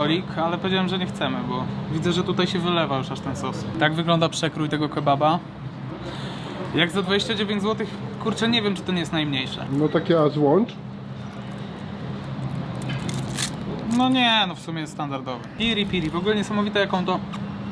Olik, ale powiedziałem, że nie chcemy, bo widzę, że tutaj się wylewa już aż ten sos. Tak wygląda przekrój tego kebaba. Jak za 29 zł, kurczę, nie wiem, czy to nie jest najmniejsze. No takie aż łącz. No nie, no w sumie jest standardowy. Piri piri, w ogóle niesamowite jaką to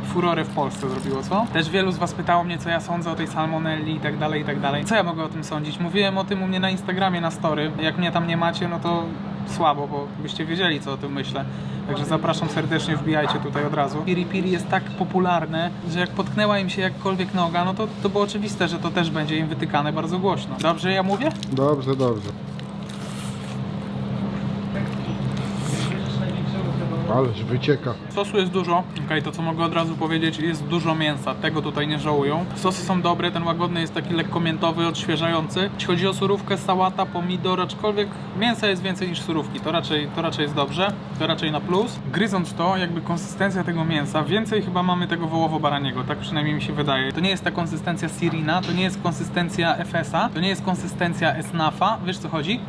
furorę w Polsce zrobiło, co? Też wielu z was pytało mnie, co ja sądzę o tej salmonelli i tak dalej, i tak dalej. Co ja mogę o tym sądzić? Mówiłem o tym u mnie na Instagramie, na story. Jak mnie tam nie macie, no to słabo, bo byście wiedzieli, co o tym myślę. Także zapraszam serdecznie, wbijajcie tutaj od razu. Piri piri jest tak popularne, że jak potknęła im się jakkolwiek noga, no to, to było oczywiste, że to też będzie im wytykane bardzo głośno. Dobrze ja mówię? Dobrze, dobrze. Ależ wycieka. Sosu jest dużo. Okej, to co mogę od razu powiedzieć, jest dużo mięsa. Tego tutaj nie żałują. Sosy są dobre, ten łagodny jest taki lekko miętowy, odświeżający. Jeśli chodzi o surówkę, sałata, pomidor, aczkolwiek mięsa jest więcej niż surówki. To raczej, to raczej jest dobrze. To raczej na plus. Gryząc to, jakby konsystencja tego mięsa, więcej chyba mamy tego wołowo-baraniego. Tak przynajmniej mi się wydaje. To nie jest ta konsystencja Sirina, to nie jest konsystencja FS-a, to nie jest konsystencja Esnafa. Wiesz co chodzi?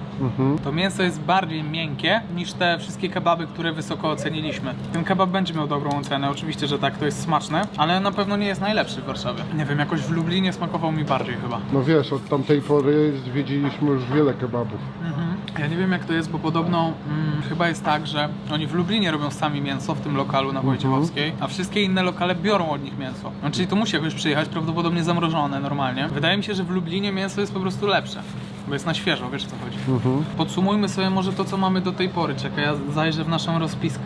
To mięso jest bardziej miękkie niż te wszystkie kebaby, które wysoko oceniliśmy. Ten kebab będzie miał dobrą ocenę, oczywiście, że tak, to jest smaczne, ale na pewno nie jest najlepszy w Warszawie. Nie wiem, jakoś w Lublinie smakował mi bardziej chyba. No wiesz, od tamtej pory zwiedziliśmy już wiele kebabów. Mhm. Ja nie wiem jak to jest, bo podobno mm, chyba jest tak, że oni w Lublinie robią sami mięso w tym lokalu na Wojciechowskiej, a wszystkie inne lokale biorą od nich mięso. No, czyli to musi jakoś przyjechać, prawdopodobnie zamrożone normalnie. Wydaje mi się, że w Lublinie mięso jest po prostu lepsze. Bo jest na świeżo, wiesz o co chodzi. Podsumujmy sobie może to, co mamy do tej pory. Czekaj, ja zajrzę w naszą rozpiskę.